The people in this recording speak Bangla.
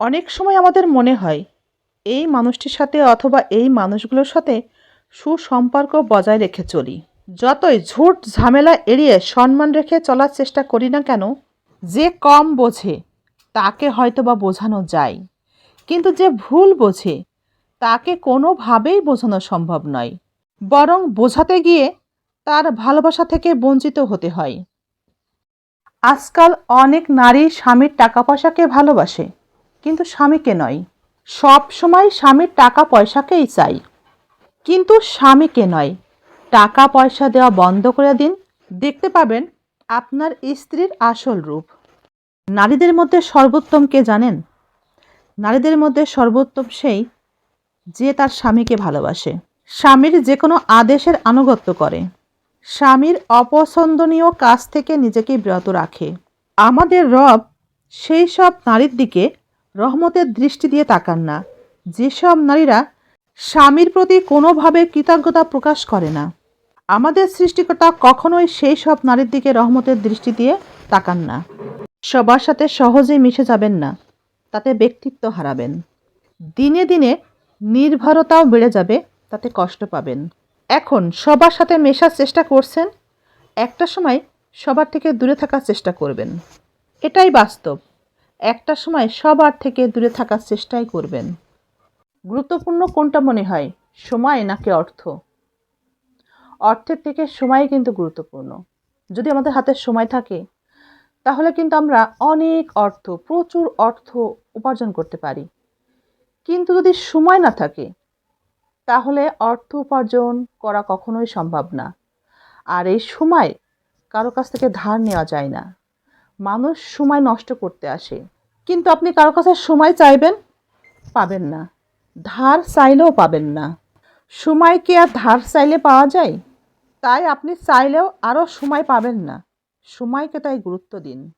অনেক সময় আমাদের মনে হয়, এই মানুষটির সাথে অথবা এই মানুষগুলোর সাথে সুসম্পর্ক বজায় রেখে চলি। যতই ঝুট ঝামেলা এড়িয়ে সম্মান রেখে চলার চেষ্টা করি না কেন, যে কম বোঝে, তাকে হয়তো বা বোঝানো যায়। কিন্তু যে ভুল বোঝে, তাকে কোনোভাবেই বোঝানো সম্ভব নয়। বরং বোঝাতে গিয়ে তার ভালোবাসা থেকে বঞ্চিত হতে হয়। আজকাল অনেক নারী স্বামীর টাকা পয়সাকে ভালোবাসে। কিন্তু স্বামীকে নয়। সব সময় স্বামীর টাকা পয়সাকেই চাই। কিন্তু স্বামীকে নয়। টাকা পয়সা দেওয়া বন্ধ করে দিন। দেখতে পাবেন আপনার স্ত্রীর আসল রূপ। নারীদের মধ্যে সর্বোত্তম কে জানেন? নারীদের মধ্যে সর্বোত্তম সেই যে তার স্বামীকে ভালোবাসে। স্বামীর যে কোনো আদেশের আনুগত্য করে। স্বামীর অপছন্দনীয় কাজ থেকে নিজেকে বিরত রাখে। আমাদের রব সেই সব নারীর দিকে রহমতের দৃষ্টি দিয়ে তাকান না। যেসব নারীরা স্বামীর প্রতি কোনোভাবে কৃতজ্ঞতা প্রকাশ করে না। আমাদের সৃষ্টিকর্তা কখনোই সেই সব নারীর দিকে রহমতের দৃষ্টি দিয়ে তাকান না। সবার সাথে সহজেই মিশে যাবেন না, তাতে ব্যক্তিত্ব হারাবেন। দিনে দিনে নির্ভরতাও বেড়ে যাবে, তাতে কষ্ট পাবেন। এখন সবার সাথে মেশার চেষ্টা করছেন, একটা সময় সবার থেকে দূরে থাকার চেষ্টা করবেন। এটাই বাস্তব। একটা সময় সবার থেকে দূরে থাকার চেষ্টাই করবেন। গুরুত্বপূর্ণ কোনটা মনে হয়? সময় নাকি অর্থ? অর্থের থেকে সময় কিন্তু গুরুত্বপূর্ণ। যদি আমাদের হাতে সময় থাকে, তাহলে কিন্তু আমরা অনেক অর্থ, প্রচুর অর্থ উপার্জন করতে পারি। কিন্তু যদি সময় না থাকে, তাহলে অর্থ উপার্জন করা কখনোই সম্ভব না। আর এই সময় কারও কাছ থেকে ধার নেওয়া যায় না। মানুষ সময় নষ্ট করতে আসে। কিন্তু আপনি কারও কাছে সময় চাইবেন? পাবেন না। ধার চাইলেও পাবেন না। সময় কি আর ধার চাইলে পাওয়া যায়? তাই আপনি চাইলেও আরও সময় পাবেন না। সময়কে তাই গুরুত্ব দিন।